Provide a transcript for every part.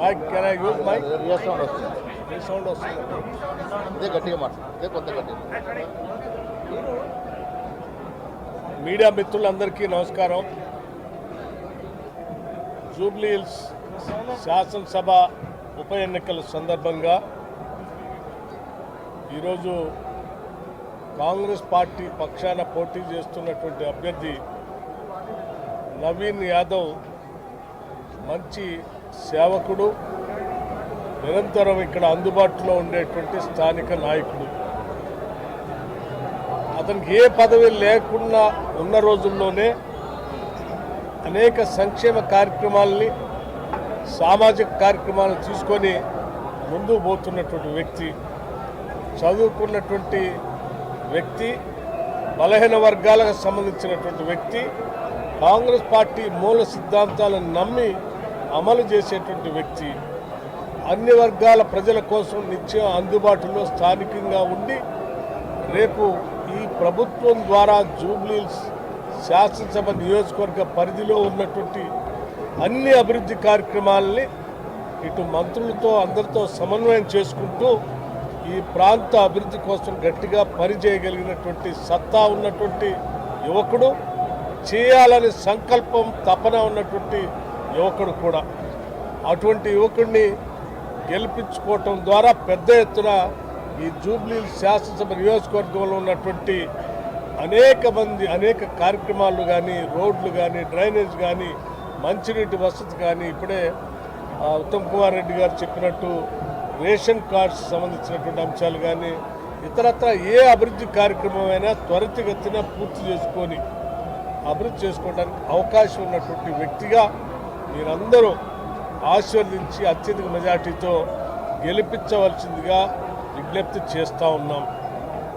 Mic can I use mic A sound వస్తుంది ఈ sound వస్తుంది ఇదే గట్టిగా మాట్లాడు. ఇదే కొంత గట్టిగా. మీడియా మిత్రులందరికీ నమస్కారం. జూబ్లీ హిల్స్ శాసనసభ ఉప ఎన్నికల సందర్భంగా ఈరోజు కాంగ్రెస్ పార్టీ పక్షాన పోటీ చేస్తున్నటువంటి అభ్యర్థి నవీన్ యాదవ్ మంచి సేవకుడు నిరంతరం ఇక్కడ అందుబాటులో ఉండేటువంటి స్థానిక నాయకుడు. అతనికి ఏ పదవి లేకుండా ఉన్న రోజుల్లోనే అనేక సంక్షేమ కార్యక్రమాలని సామాజిక కార్యక్రమాలను తీసుకొని ముందుకు పోతున్నటువంటి వ్యక్తి. చదువుకున్నటువంటి వ్యక్తి బలహీన వర్గాలకు సంబంధించినటువంటి వ్యక్తి కాంగ్రెస్ పార్టీ మూల సిద్ధాంతాలను నమ్మి అమలు చేసేటువంటి వ్యక్తి అన్ని వర్గాల ప్రజల కోసం నిత్యం అందుబాటులో స్థానికంగా ఉండి రేపు ఈ ప్రభుత్వం ద్వారా జూబ్లీస్ శాసనసభ నియోజకవర్గ పరిధిలో ఉన్నటువంటి అన్ని అభివృద్ధి కార్యక్రమాలని ఇటు మంత్రులతో అందరితో సమన్వయం చేసుకుంటూ ఈ ప్రాంత అభివృద్ధి కోసం గట్టిగా పనిచేయగలిగినటువంటి సత్తా ఉన్నటువంటి యువకుడు చేయాలని సంకల్పం తపన ఉన్నటువంటి యువకుడు కూడా. అటువంటి యువకుడిని గెలిపించుకోవటం ద్వారా పెద్ద ఎత్తున ఈ జూబ్లీ శాసనసభ నియోజకవర్గంలో ఉన్నటువంటి అనేక మంది అనేక కార్యక్రమాలు కానీ రోడ్లు కానీ డ్రైనేజ్ కానీ మంచినీటి వసతి కానీ ఇప్పుడే ఉత్తమ్ కుమార్ రెడ్డి గారు చెప్పినట్టు రేషన్ కార్డ్స్ సంబంధించినటువంటి అంశాలు కానీ ఇతరత్ర ఏ అభివృద్ధి కార్యక్రమమైనా త్వరితగతిన పూర్తి చేసుకొని అభివృద్ధి చేసుకోవడానికి అవకాశం ఉన్నటువంటి వ్యక్తిగా మీరందరూ ఆశీర్వదించి అత్యధిక మెజార్టీతో గెలిపించవలసిందిగా విజ్ఞప్తి చేస్తూ ఉన్నాం.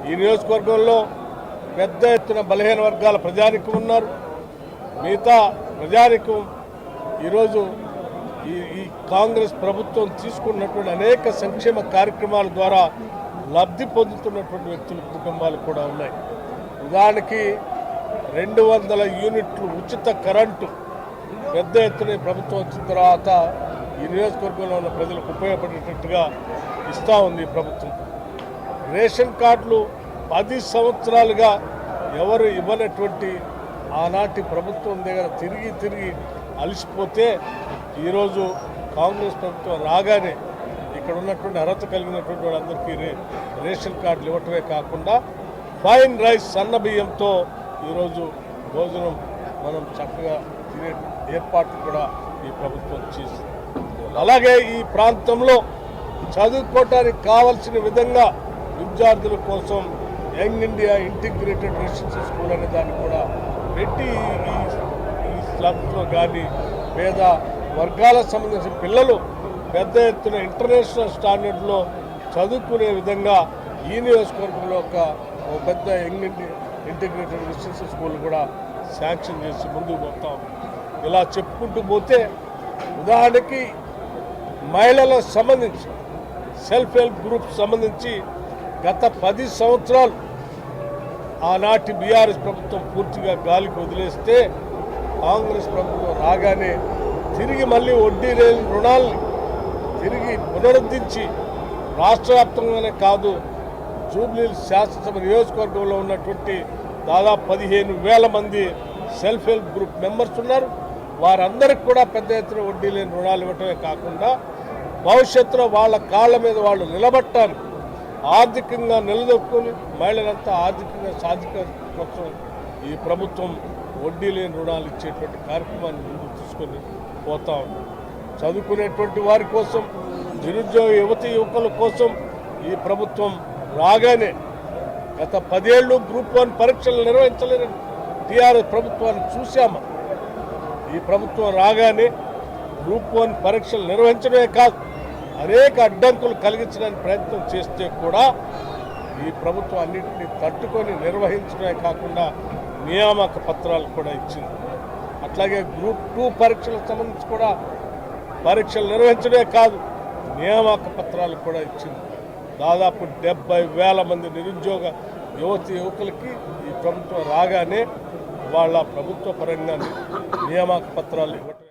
ఈ నియోజకవర్గంలో పెద్ద ఎత్తున బలహీన వర్గాల ప్రజానికం ఉన్నారు. మిగతా ప్రజానికం ఈరోజు ఈ ఈ కాంగ్రెస్ ప్రభుత్వం తీసుకున్నటువంటి అనేక సంక్షేమ కార్యక్రమాల ద్వారా లబ్ధి పొందుతున్నటువంటి వ్యక్తుల కుటుంబాలు కూడా ఉన్నాయి. ఉదాహరణకి రెండు వందల యూనిట్లు ఉచిత కరెంటు పెద్ద ఎత్తున ప్రభుత్వం వచ్చిన తర్వాత ఈ నియోజకవర్గంలో ఉన్న ప్రజలకు ఉపయోగపడేటట్టుగా ఇస్తూ ఉంది ప్రభుత్వం. రేషన్ కార్డులు పది సంవత్సరాలుగా ఎవరు ఇవ్వనటువంటి ఆనాటి ప్రభుత్వం దగ్గర తిరిగి తిరిగి అలసిపోతే ఈరోజు కాంగ్రెస్ ప్రభుత్వం రాగానే ఇక్కడ ఉన్నటువంటి అర్హత కలిగినటువంటి వాళ్ళందరికీ రేషన్ కార్డులు ఇవ్వటమే కాకుండా ఫైన్ రైస్ సన్న బియ్యంతో ఈరోజు భోజనం మనం చక్కగా తినే ఏర్పాట్లు కూడా ఈ ప్రభుత్వం చేసింది. అలాగే ఈ ప్రాంతంలో చదువుకోవటానికి కావలసిన విధంగా విద్యార్థుల కోసం Young India integrated residential school అనే దాన్ని కూడా పెట్టి ఈ ఈ స్లబ్స్లో కానీ పేద వర్గాలకు సంబంధించిన పిల్లలు పెద్ద ఎత్తున ఇంటర్నేషనల్ స్టాండర్డ్లో చదువుకునే విధంగా ఈ నియోజకవర్గంలో ఒక పెద్ద Young India integrated residential school కూడా శాంక్షన్ చేసి ముందుకు పోతాం ఇలా చెప్పుకుంటూ పోతే ఉదాహరణకి మహిళలకు సంబంధించి సెల్ఫ్ హెల్ప్ గ్రూప్ సంబంధించి గత పది సంవత్సరాలు ఆనాటి బీఆర్ఎస్ ప్రభుత్వం పూర్తిగా గాలికి వదిలేస్తే కాంగ్రెస్ ప్రభుత్వం రాగానే తిరిగి మళ్ళీ వడ్డీ లేని రుణాల్ని తిరిగి పునరుద్ధరించి రాష్ట్ర వ్యాప్తంగానే కాదు జూబ్లీ శాసనసభ నియోజకవర్గంలో ఉన్నటువంటి దాదాపు పదిహేను వేల మంది సెల్ఫ్ హెల్ప్ గ్రూప్ మెంబర్స్ ఉన్నారు. వారందరికి కూడా పెద్ద ఎత్తున వడ్డీ లేని రుణాలు ఇవ్వటమే కాకుండా భవిష్యత్తులో వాళ్ళ కాళ్ళ మీద వాళ్ళు నిలబట్టాలి ఆర్థికంగా నిలదొక్కుని మహిళలంతా ఆర్థికంగా సాధిక కోసం ఈ ప్రభుత్వం వడ్డీ లేని రుణాలు ఇచ్చేటువంటి కార్యక్రమాన్ని ముందు తీసుకొని పోతా ఉంది. చదువుకునేటువంటి వారి కోసం నిరుద్యోగ యువతి యువకుల కోసం ఈ ప్రభుత్వం రాగానే గత పదేళ్ళు గ్రూప్ వన్ పరీక్షలు నిర్వహించలేని టీఆర్ఎస్ ప్రభుత్వాన్ని చూశామా? ఈ ప్రభుత్వం రాగానే గ్రూప్ వన్ పరీక్షలు నిర్వహించడమే కాదు అనేక అడ్డంకులు కలిగించడానికి ప్రయత్నం చేస్తే కూడా ఈ ప్రభుత్వం అన్నింటినీ తట్టుకొని నిర్వహించడమే కాకుండా నియామక పత్రాలు కూడా ఇచ్చింది. అట్లాగే గ్రూప్ టూ పరీక్షలకు సంబంధించి కూడా పరీక్షలు నిర్వహించడమే కాదు నియామక పత్రాలు కూడా ఇచ్చింది. దాదాపు డెబ్బై వేల మంది నిరుద్యోగ యువతి యువకులకి ఈ ప్రభుత్వం రాగానే వాళ్ళ ప్రభుత్వ పరంగా నియామక పత్రాలు ఇవ్వటం